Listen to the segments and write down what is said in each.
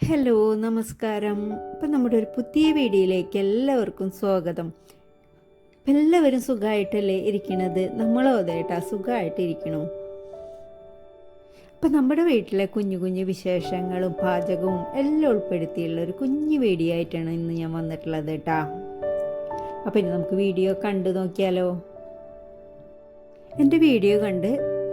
Hello നമസ്കാരം. ഇപ്പം നമ്മുടെ ഒരു പുതിയ വീഡിയോയിലേക്ക് എല്ലാവർക്കും സ്വാഗതം. ഇപ്പം എല്ലാവരും സുഖമായിട്ടല്ലേ ഇരിക്കണത്? നമ്മളോ അതേട്ടാ സുഖമായിട്ടിരിക്കണു അപ്പം നമ്മുടെ വീട്ടിലെ കുഞ്ഞു കുഞ്ഞു വിശേഷങ്ങളും പാചകവും എല്ലാം ഉൾപ്പെടുത്തിയുള്ള ഒരു കുഞ്ഞു വീഡിയോ ആയിട്ടാണ് ഇന്ന് ഞാൻ വന്നിട്ടുള്ളത് കേട്ടാ. അപ്പം ഇനി നമുക്ക് വീഡിയോ കണ്ടു നോക്കിയാലോ? എന്റെ വീഡിയോ കണ്ട്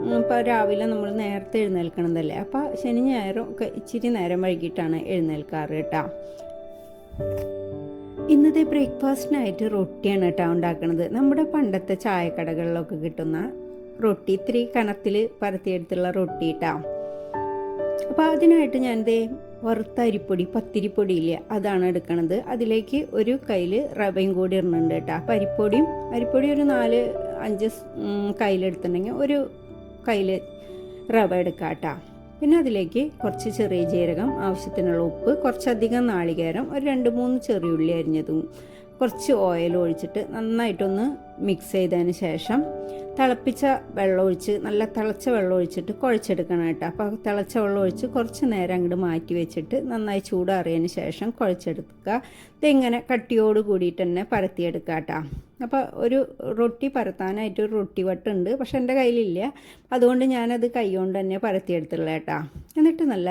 ഇപ്പോൾ രാവിലെ നമ്മൾ നേരത്തെ എഴുന്നേൽക്കണതല്ലേ അപ്പോൾ ശനി ഞായറും ഒക്കെ ഇച്ചിരി നേരം വൈകിട്ടാണ് എഴുന്നേൽക്കാറ് കേട്ടോ. ഇന്നത്തെ ബ്രേക്ക്ഫാസ്റ്റിനായിട്ട് റൊട്ടിയാണ് കേട്ടോ ഉണ്ടാക്കുന്നത് നമ്മുടെ പണ്ടത്തെ ചായക്കടകളിലൊക്കെ കിട്ടുന്ന റൊട്ടി ഇത്തിരി കനത്തിൽ പരത്തിയെടുത്തുള്ള റൊട്ടി കേട്ടോ. അപ്പോൾ അതിനായിട്ട് ദേ വറുത്ത അരിപ്പൊടി പത്തിരിപ്പൊടി ഇല്ല അതാണ് എടുക്കണത്. അതിലേക്ക് ഒരു കയ്യിൽ റവയും കൂടി ഇടുന്നുണ്ട് കേട്ടോ. അപ്പോൾ അരിപ്പൊടിയും അരിപ്പൊടി ഒരു നാല് അഞ്ച് കയ്യിലെടുത്തിട്ടുണ്ടെങ്കിൽ ഒരു കയ്യിൽ റവ എടുക്കാം കേട്ടോ പിന്നെ അതിലേക്ക് കുറച്ച് ചെറിയ ജീരകം ആവശ്യത്തിനുള്ള ഉപ്പ് കുറച്ചധികം നാളികേരം ഒരു രണ്ട് മൂന്ന് ചെറിയ ഉള്ളി അരിഞ്ഞതും കുറച്ച് ഓയിൽ ഒഴിച്ചിട്ട് നന്നായിട്ടൊന്ന് മിക്സ് ചെയ്തതിന് ശേഷം തിളപ്പിച്ച വെള്ളം ഒഴിച്ച് നല്ല തിളച്ച വെള്ളം ഒഴിച്ചിട്ട് കുഴച്ചെടുക്കണം കേട്ടോ. അപ്പോൾ തിളച്ച വെള്ളം ഒഴിച്ച് കുറച്ച് നേരം അങ്ങോട്ട് മാറ്റി വെച്ചിട്ട് നന്നായി ചൂടാറിയതിന് ശേഷം കുഴച്ചെടുക്കുക. ഇതിങ്ങനെ കട്ടിയോട് കൂടിയിട്ട് തന്നെ പരത്തിയെടുക്കുക കേട്ടോ. അപ്പോൾ ഒരു റൊട്ടി പരത്താനായിട്ട് ഒരു റൊട്ടി വട്ടുണ്ട് പക്ഷെ എന്റെ കയ്യിലില്ല. അതുകൊണ്ട് ഞാനത് കൈകൊണ്ട് തന്നെ പരത്തിയെടുത്തുള്ള കേട്ടോ. എന്നിട്ട് നല്ല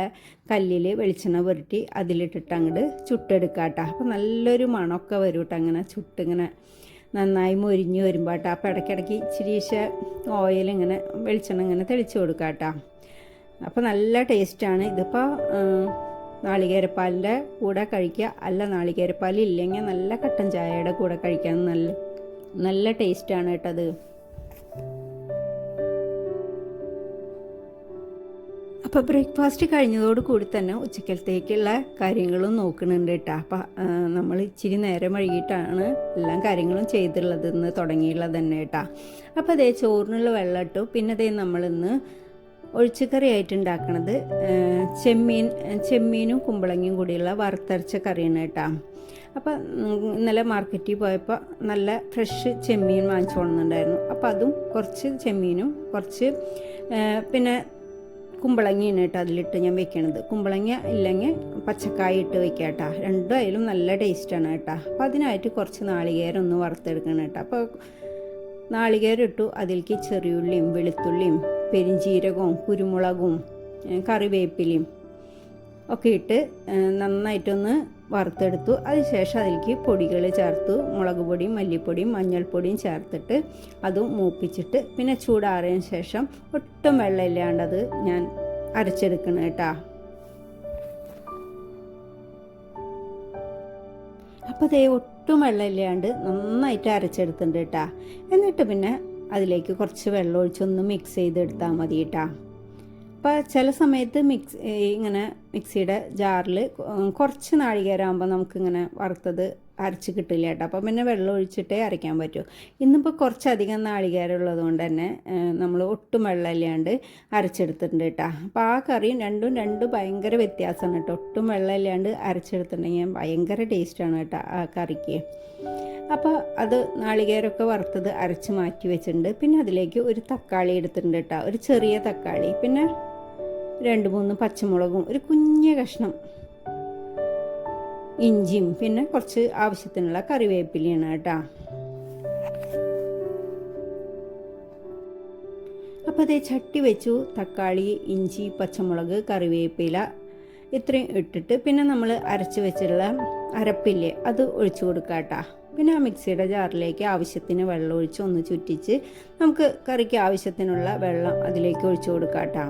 കല്ലിൽ വെളിച്ചെണ്ണ പുരട്ടി അതിലിട്ടിട്ട് അങ്ങോട്ട് ചുട്ടെടുക്കാം കേട്ടോ. അപ്പോൾ നല്ലൊരു മണമൊക്കെ വരും കേട്ടോ അങ്ങനെ ചുട്ടിങ്ങനെ നന്നായി മൊരിഞ്ഞ് വരുമ്പോൾ കേട്ടോ അപ്പോൾ ഇടയ്ക്കിടയ്ക്ക് ഇച്ചിരീശ ഓയിൽ ഇങ്ങനെ വെളിച്ചെണ്ണ ഇങ്ങനെ തെളിച്ച് കൊടുക്കുക കേട്ടോ അപ്പോൾ നല്ല ടേസ്റ്റാണ് ഇതിപ്പോൾ നാളികേരപ്പാലിന്റെ കൂടെ കഴിക്കുക. അല്ല നാളികേരപ്പാൽ ഇല്ലെങ്കിൽ നല്ല കട്ടൻ ചായയുടെ കൂടെ കഴിക്കാൻ നല്ല നല്ല ടേസ്റ്റാണ് കേട്ടത്. അപ്പോൾ ബ്രേക്ക്ഫാസ്റ്റ് കഴിഞ്ഞതോട് കൂടി തന്നെ ഉച്ചക്കലത്തേക്കുള്ള കാര്യങ്ങളും നോക്കുന്നുണ്ട് കേട്ടോ. അപ്പം നമ്മൾ ഇച്ചിരി നേരം വൈകിട്ടാണ് എല്ലാം കാര്യങ്ങളും ചെയ്തിട്ടുള്ളത് ഇന്ന് തുടങ്ങിയുള്ളത് തന്നെ കേട്ടോ. അപ്പോൾ അതേ ചോറിനുള്ള വെള്ളം ഇട്ടു. പിന്നെ അതേ നമ്മളിന്ന് ഒഴിച്ചുകറിയായിട്ട് ഉണ്ടാക്കണത് ചെമ്മീൻ ചെമ്മീനും കുമ്പളങ്ങയും കൂടിയുള്ള വറുത്തരച്ച കറിയാണ് കേട്ടോ. അപ്പോൾ ഇന്നലെ മാർക്കറ്റിൽ പോയപ്പോൾ നല്ല ഫ്രഷ് ചെമ്മീൻ വാങ്ങിച്ചു കൊണ്ടുണ്ടായിരുന്നു അപ്പോൾ അതും കുറച്ച് ചെമ്മീനും കുറച്ച് പിന്നെ കുമ്പളങ്ങയാണ് കേട്ടോ അതിലിട്ട് ഞാൻ വെക്കണത്. കുമ്പളങ്ങ ഇല്ലെങ്കിൽ പച്ചക്കായ ഇട്ട് വെക്കുക കേട്ടോ. രണ്ടും ആയാലും നല്ല ടേസ്റ്റാണ് കേട്ടോ. അപ്പോൾ അതിനായിട്ട് കുറച്ച് നാളികേരം ഒന്ന് വറുത്തെടുക്കണം കേട്ടോ. അപ്പോൾ നാളികേരം ഇട്ടു. അതിലേക്ക് ചെറിയുള്ളിയും വെളുത്തുള്ളിയും പെരിഞ്ചീരകവും കുരുമുളകും കറിവേപ്പിലയും ഒക്കെ ഇട്ട് നന്നായിട്ടൊന്ന് വറുത്തെടുത്തു. അതിനുശേഷം അതിലേക്ക് പൊടികൾ ചേർത്തു. മുളക് പൊടിയും മല്ലിപ്പൊടിയും മഞ്ഞൾപ്പൊടിയും ചേർത്തിട്ട് അതും മൂപ്പിച്ചിട്ട് പിന്നെ ചൂടാറിയതിന് ശേഷം ഒട്ടും വെള്ളമില്ലാണ്ടത് ഞാൻ അരച്ചെടുക്കണം കേട്ടാ. അപ്പോൾ അതേ ഒട്ടും വെള്ളമില്ലാണ്ട് നന്നായിട്ട് അരച്ചെടുത്തിട്ടുണ്ട് കേട്ടാ. എന്നിട്ട് പിന്നെ അതിലേക്ക് കുറച്ച് വെള്ളം ഒഴിച്ചൊന്ന് മിക്സ് ചെയ്തെടുത്താൽ മതി കേട്ടാ. അപ്പോൾ ചില സമയത്ത് മിക്സ് ഇങ്ങനെ മിക്സിയുടെ ജാറിൽ കുറച്ച് നാഴികേരമാകുമ്പോൾ നമുക്കിങ്ങനെ വറുത്തത് അരച്ച് കിട്ടില്ല കേട്ടോ. അപ്പം പിന്നെ വെള്ളം ഒഴിച്ചിട്ടേ അരയ്ക്കാൻ പറ്റൂ. ഇന്നിപ്പോൾ കുറച്ചധികം നാളികേരം ഉള്ളത് കൊണ്ട് തന്നെ നമ്മൾ ഒട്ടും വെള്ളമില്ലാണ്ട് അരച്ചെടുത്തിട്ടുണ്ട് കേട്ടോ. അപ്പോൾ ആ കറിയും രണ്ടും രണ്ടും ഭയങ്കര വ്യത്യാസമാണ് കേട്ടോ. ഒട്ടും വെള്ളമില്ലാണ്ട് അരച്ചെടുത്തിട്ടുണ്ടെങ്കിൽ ഭയങ്കര ടേസ്റ്റാണ് കേട്ടോ ആ കറിക്ക്. അപ്പോൾ അത് നാളികേരമൊക്കെ വറുത്തത് അരച്ച് മാറ്റി വെച്ചിട്ടുണ്ട്. പിന്നെ അതിലേക്ക് ഒരു തക്കാളി എടുത്തിട്ടുണ്ട് കേട്ടോ. ഒരു ചെറിയ തക്കാളി. പിന്നെ രണ്ട് മൂന്ന് പച്ചമുളകും ഒരു കുഞ്ഞ കഷ്ണം ഇഞ്ചിയും പിന്നെ കുറച്ച് ആവശ്യത്തിനുള്ള കറിവേപ്പിലയാണ് കേട്ടോ. അപ്പോൾ അതേ ചട്ടി വെച്ചു തക്കാളി ഇഞ്ചി പച്ചമുളക് കറിവേപ്പില ഇത്രയും ഇട്ടിട്ട് പിന്നെ നമ്മൾ അരച്ച് വെച്ചിട്ടുള്ള അരപ്പില്ലേ അത് ഒഴിച്ചു കൊടുക്കുക കേട്ടോ. പിന്നെ ആ മിക്സിയുടെ ജാറിലേക്ക് ആവശ്യത്തിന് വെള്ളം ഒഴിച്ച് ഒന്ന് ചുറ്റിച്ച് നമുക്ക് കറിക്ക് ആവശ്യത്തിനുള്ള വെള്ളം അതിലേക്ക് ഒഴിച്ചു കൊടുക്കാം കേട്ടോ.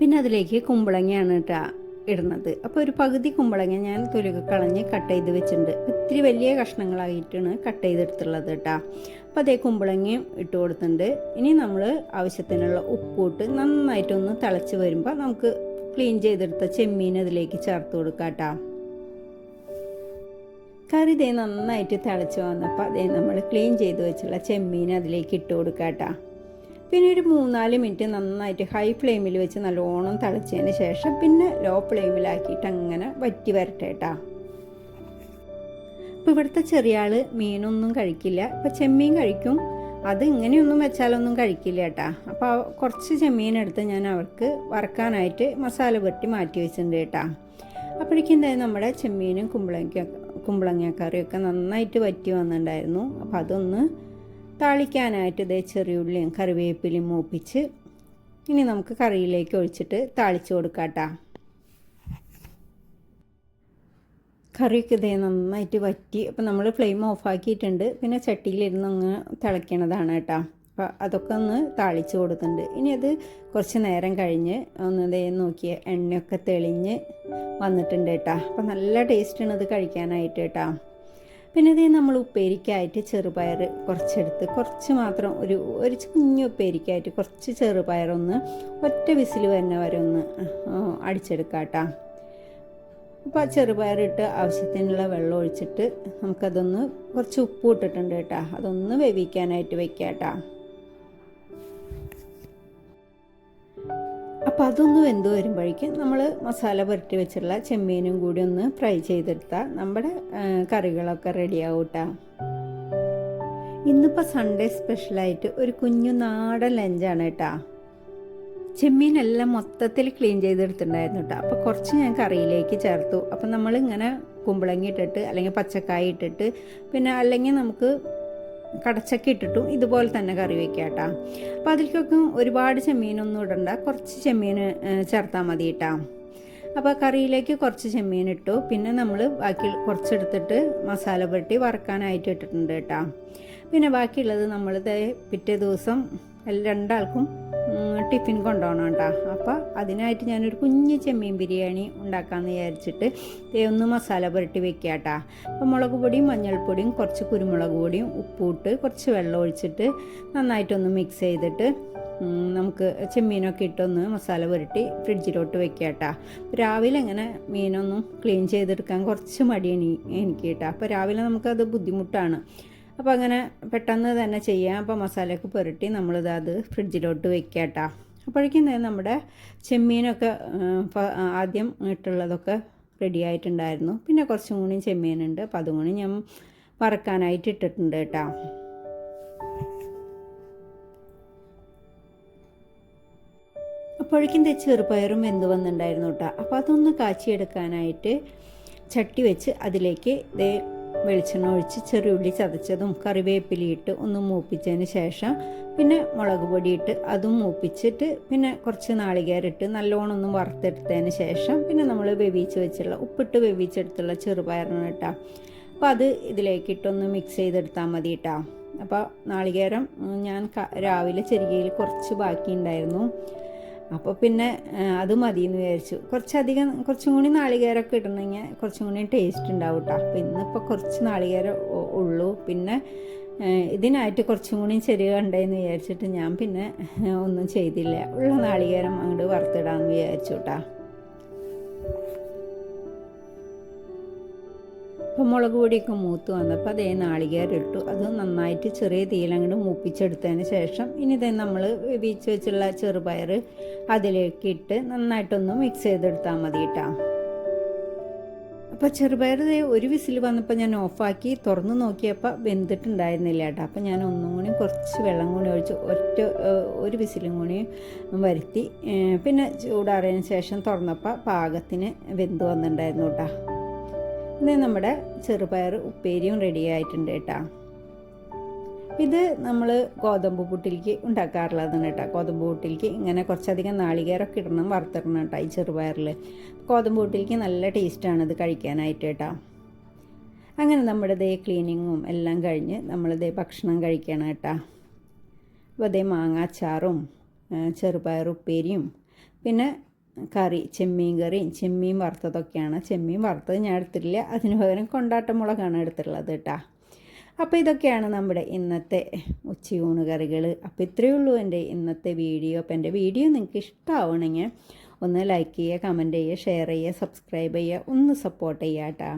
പിന്നെ അതിലേക്ക് കുമ്പളങ്ങയാണ് കേട്ടോ ഇടുന്നത്. അപ്പോൾ ഒരു പകുതി കുമ്പളങ്ങ ഞാൻ തൊലിക്ക് കളഞ്ഞ് കട്ട് ചെയ്ത് വെച്ചിട്ടുണ്ട്. ഇത്തിരി വലിയ കഷ്ണങ്ങളായിട്ടാണ് കട്ട് ചെയ്തെടുത്തുള്ളത് കേട്ടോ അപ്പോൾ അതേ കുമ്പളങ്ങയും ഇട്ട് കൊടുത്തിട്ടുണ്ട്. ഇനി നമ്മൾ ആവശ്യത്തിനുള്ള ഉപ്പിട്ട് നന്നായിട്ടൊന്ന് തിളച്ച് വരുമ്പോൾ നമുക്ക് ക്ലീൻ ചെയ്തെടുത്ത ചെമ്മീൻ അതിലേക്ക് ചേർത്ത് കൊടുക്കാം കേട്ടോ കറി ഇതേ നന്നായിട്ട് തിളച്ച് വന്നപ്പോൾ അതേ നമ്മൾ ക്ലീൻ ചെയ്ത് വെച്ചുള്ള ചെമ്മീൻ അതിലേക്ക് ഇട്ട് കൊടുക്കാട്ടാ പിന്നെ ഒരു മൂന്നാൽ മിനിറ്റ് നന്നായിട്ട് ഹൈ ഫ്ലെയിമിൽ വെച്ച് നല്ലോണം തിളച്ചതിന് ശേഷം പിന്നെ ലോ ഫ്ലെയിമിലാക്കിയിട്ട് അങ്ങനെ വറ്റി വരട്ടെ കേട്ടാ ഇപ്പോൾ ഇവിടുത്തെ ചെറിയ മീനൊന്നും കഴിക്കില്ല. ഇപ്പോൾ ചെമ്മീൻ കഴിക്കും. അത് ഇങ്ങനെയൊന്നും വെച്ചാലൊന്നും കഴിക്കില്ല കേട്ടാ അപ്പോൾ കുറച്ച് ചെമ്മീൻ എടുത്ത് ഞാൻ അവർക്ക് വറക്കാനായിട്ട് മസാല വെട്ടി മാറ്റി വെച്ചിട്ടുണ്ട് കേട്ടാ അപ്പോഴേക്കും എന്തായാലും നമ്മുടെ ചെമ്മീനും കുമ്പളങ്ങ കുമ്പളങ്ങ കറിയൊക്കെ നന്നായിട്ട് വറ്റി വന്നിട്ടുണ്ടായിരുന്നു. അപ്പോൾ അതൊന്ന് താളിക്കാനായിട്ട് ഇതേ ചെറിയുള്ളിയും കറിവേപ്പിലയും മൂപ്പിച്ച് ഇനി നമുക്ക് കറിയിലേക്ക് ഒഴിച്ചിട്ട് താളിച്ച് കൊടുക്കാട്ടോ കറിയൊക്കെ ഇതേ നന്നായിട്ട് വറ്റി അപ്പം നമ്മൾ ഫ്ലെയിം ഓഫാക്കിയിട്ടുണ്ട് പിന്നെ ചട്ടിയിലിരുന്ന് അങ്ങ് തിളയ്ക്കണതാണ് കേട്ടോ. അപ്പോൾ അതൊക്കെ ഒന്ന് താളിച്ച് കൊടുക്കുന്നുണ്ട് ഇനി അത് കുറച്ച് നേരം കഴിഞ്ഞ് ഒന്ന് ഇതേ നോക്കിയ എണ്ണയൊക്കെ തെളിഞ്ഞ് വന്നിട്ടുണ്ട് കേട്ടോ. അപ്പോൾ നല്ല ടേസ്റ്റാണ് ഇത് കഴിക്കാനായിട്ട് കേട്ടോ. പിന്നെ ഇതേ നമ്മൾ ഉപ്പേരിക്കായിട്ട് ചെറുപയർ കുറച്ചെടുത്ത് കുറച്ച് മാത്രം ഒരു ഒരു കുഞ്ഞു ഉപ്പേരിക്കായിട്ട് കുറച്ച് ചെറുപയറൊന്ന് ഒറ്റ വിസിൽ വരുന്ന വരെ ഒന്ന് അടിച്ചെടുക്കാം കേട്ടോ. അപ്പോൾ ചെറുപയറിട്ട് ആവശ്യത്തിനുള്ള വെള്ളം ഒഴിച്ചിട്ട് നമുക്കതൊന്ന് കുറച്ച് ഉപ്പ് ഇട്ടിട്ടുണ്ട് കേട്ടോ. അതൊന്ന് വേവിക്കാനായിട്ട് വെക്കാം കേട്ടോ. അപ്പോൾ അതൊന്ന് വെന്ത് വരുമ്പോഴേക്കും നമ്മൾ മസാല പുരട്ടി വെച്ചുള്ള ചെമ്മീനും കൂടി ഒന്ന് ഫ്രൈ ചെയ്തെടുത്താൽ നമ്മുടെ കറികളൊക്കെ റെഡിയാവും കേട്ടോ ഇന്നിപ്പോൾ സൺഡേ സ്പെഷ്യലായിട്ട് ഒരു കുഞ്ഞു നാടൻ ലഞ്ചാണ് കേട്ടോ. ചെമ്മീനെല്ലാം മൊത്തത്തിൽ ക്ലീൻ ചെയ്തെടുത്തിട്ടുണ്ടായിരുന്നു കേട്ടോ. അപ്പോൾ കുറച്ച് ഞാൻ കറിയിലേക്ക് ചേർത്തു. അപ്പം നമ്മളിങ്ങനെ കുമ്പളങ്ങി ഇട്ടിട്ട് അല്ലെങ്കിൽ പച്ചക്കായ ഇട്ടിട്ട് പിന്നെ അല്ലെങ്കിൽ നമുക്ക് കടച്ചക്ക ഇട്ടിട്ടും ഇതുപോലെ തന്നെ കറി വെക്കാം കേട്ടോ. അപ്പോൾ അതിലേക്കൊക്കെ ഒരുപാട് ചെമ്മീനൊന്നും ഇടണ്ട. കുറച്ച് ചെമ്മീൻ ചേർത്താൽ മതി കേട്ടോ. അപ്പോൾ കറിയിലേക്ക് കുറച്ച് ചെമ്മീൻ ഇട്ടു. പിന്നെ നമ്മൾ ബാക്കി കുറച്ചെടുത്തിട്ട് മസാല പുരട്ടി വറക്കാനായിട്ട് ഇട്ടിട്ടുണ്ട് കേട്ടോ. പിന്നെ ബാക്കിയുള്ളത് നമ്മൾ പിറ്റേ ദിവസം രണ്ടാൾക്കും ടിഫിൻ കൊണ്ടുപോകണം കേട്ടോ. അപ്പോൾ അതിനായിട്ട് ഞാനൊരു കുഞ്ഞ് ചെമ്മീൻ ബിരിയാണി ഉണ്ടാക്കാമെന്ന് വിചാരിച്ചിട്ട് ഒന്ന് മസാല പുരട്ടി വെക്കുക കേട്ടോ. അപ്പോൾ മുളക് പൊടിയും മഞ്ഞൾപ്പൊടിയും കുറച്ച് കുരുമുളക് പൊടിയും ഉപ്പിട്ട് കുറച്ച് വെള്ളം ഒഴിച്ചിട്ട് നന്നായിട്ടൊന്ന് മിക്സ് ചെയ്തിട്ട് നമുക്ക് ചെമ്മീനൊക്കെ ഇട്ടൊന്ന് മസാല പുരട്ടി ഫ്രിഡ്ജിലോട്ട് വെക്കുക കേട്ടോ. രാവിലെ എങ്ങനെ മീനൊന്നും ക്ലീൻ ചെയ്തെടുക്കാൻ കുറച്ച് മടിയാണ് എനിക്ക് കേട്ടോ. അപ്പോൾ രാവിലെ നമുക്കത് ബുദ്ധിമുട്ടാണ്. അപ്പോൾ അങ്ങനെ പെട്ടെന്ന് തന്നെ ചെയ്യാം. അപ്പോൾ മസാലയൊക്കെ പുരട്ടി നമ്മളിത് അത് ഫ്രിഡ്ജിലോട്ട് വെക്കാം കേട്ടോ അപ്പോഴേക്കും നമ്മുടെ ചെമ്മീനൊക്കെ ആദ്യം ഇട്ടുള്ളതൊക്കെ റെഡി ആയിട്ടുണ്ടായിരുന്നു. പിന്നെ കുറച്ചും കൂടി ചെമ്മീനുണ്ട്. അപ്പോൾ അതും കൂടി ഞാൻ വറക്കാനായിട്ട് ഇട്ടിട്ടുണ്ട് കേട്ടോ. അപ്പോഴേക്കും ചെറുപയറും വെന്ത് വന്നിട്ടുണ്ടായിരുന്നു കേട്ടോ. അപ്പോൾ അതൊന്ന് കാച്ചിയെടുക്കാനായിട്ട് ചട്ടി വെച്ച് അതിലേക്ക് ദേ വെളിച്ചെണ്ണ ഒഴിച്ച് ചെറിയുള്ളി ചതച്ചതും കറിവേപ്പിലയിട്ട് ഒന്ന് മൂപ്പിച്ചതിന് ശേഷം പിന്നെ മുളക് പൊടിയിട്ട് അതും മൂപ്പിച്ചിട്ട് പിന്നെ കുറച്ച് നാളികേരിട്ട് നല്ലോണം ഒന്ന് വറുത്തെടുത്തതിന് ശേഷം പിന്നെ നമ്മൾ വേവിച്ച് വെച്ചുള്ള ഉപ്പിട്ട് വേവിച്ചെടുത്തുള്ള ചെറുപയറാണ് കേട്ടോ. അപ്പോൾ അത് ഇതിലേക്കിട്ടൊന്ന് മിക്സ് ചെയ്തെടുത്താൽ മതി കേട്ടോ. അപ്പോൾ നാളികേരം ഞാൻ രാവിലെ ചെറിയയിൽ കുറച്ച് ബാക്കി ഉണ്ടായിരുന്നു അപ്പോൾ പിന്നെ അത് മതി എന്ന് വിചാരിച്ചു. കുറച്ചധികം കുറച്ചും കൂടി നാളികേരമൊക്കെ ഇടണമെങ്കിൽ കുറച്ചും കൂടി ടേസ്റ്റ് ഉണ്ടാവും കേട്ടോ അപ്പോൾ ഇന്നിപ്പോൾ കുറച്ച് നാളികേരം ഉള്ളൂ. പിന്നെ ഇതിനായിട്ട് കുറച്ചും കൂടി ചെറിയ കണ്ടെന്ന് വിചാരിച്ചിട്ട് ഞാൻ പിന്നെ ഒന്നും ചെയ്തില്ല. ഉള്ള നാളികേരം അങ്ങോട്ട് വറുത്തിടാമെന്ന് വിചാരിച്ചു കേട്ടോ അപ്പോൾ മുളക് പൊടിയൊക്കെ മൂത്ത് വന്നപ്പോൾ അതേ നാളികേരം ഇട്ടു അത് നന്നായിട്ട് ചെറിയ തീയിലങ്ങോട്ട് മൂപ്പിച്ചെടുത്തതിന് ശേഷം ഇനി ഇതേ നമ്മൾ വീച്ച് വെച്ചുള്ള ചെറുപയർ അതിലേക്ക് ഇട്ട് നന്നായിട്ടൊന്ന് മിക്സ് ചെയ്തെടുത്താൽ മതി കേട്ടോ അപ്പോൾ ചെറുപയർ ഒരു വിസിൽ വന്നപ്പോൾ ഞാൻ ഓഫാക്കി തുറന്ന് നോക്കിയപ്പോൾ വെന്തിട്ടുണ്ടായിരുന്നില്ല കേട്ടോ അപ്പോൾ ഞാൻ ഒന്നും കൂടി കുറച്ച് വെള്ളം കൂടി ഒഴിച്ച് ഒറ്റ ഒരു വിസിലും കൂടി വരുത്തി പിന്നെ ചൂടാറിയതിന് ശേഷം തുറന്നപ്പോൾ പാകത്തിന് വെന്ത് വന്നിട്ടുണ്ടായിരുന്നു കേട്ടോ ഇത് നമ്മുടെ ചെറുപയർ ഉപ്പേരിയും റെഡി ആയിട്ടുണ്ട് കേട്ടോ. ഇത് നമ്മൾ ഗോതമ്പ് പുട്ടിലേക്ക് ഉണ്ടാക്കാറുള്ളതാണ് കേട്ടോ. ഗോതമ്പ് പുട്ടിലേക്ക് ഇങ്ങനെ കുറച്ചധികം നാളികേരമൊക്കെ ഇടണം വറുത്തിടണം കേട്ടോ ഈ ചെറുപയറിൽ ഗോതമ്പ് പുട്ടിലേക്ക് നല്ല ടേസ്റ്റാണ് ഇത് കഴിക്കാനായിട്ട് കേട്ടോ. അങ്ങനെ നമ്മുടെ ദേ ക്ലീനിങ്ങും എല്ലാം കഴിഞ്ഞ് നമ്മളിതേ ഭക്ഷണം കഴിക്കണം കേട്ടോ. അപ്പോൾ അതേ മാങ്ങാച്ചാറും ചെറുപയർ ഉപ്പേരിയും പിന്നെ കറി ചെമ്മീൻ കറിയും ചെമ്മീൻ വറുത്തതൊക്കെയാണ്. ചെമ്മീൻ വറുത്തത് ഞാൻ എടുത്തിട്ടില്ല. അതിന് പകരം കൊണ്ടാട്ടമുളകാണ് എടുത്തിട്ടുള്ളത് കേട്ടോ. അപ്പോൾ ഇതൊക്കെയാണ് നമ്മുടെ ഇന്നത്തെ ഉച്ചയൂണ് കറികൾ അപ്പോൾ ഇത്രയേ ഉള്ളൂ എന്റെ ഇന്നത്തെ വീഡിയോ. അപ്പോൾ എന്റെ വീഡിയോ നിങ്ങൾക്ക് ഇഷ്ടമാവണമെങ്കിൽ ഒന്ന് ലൈക്ക് ചെയ്യുക കമന്റ് ചെയ്യുക ഷെയർ ചെയ്യുക സബ്സ്ക്രൈബ് ചെയ്യുക ഒന്ന് സപ്പോർട്ട് ചെയ്യുക കേട്ടോ.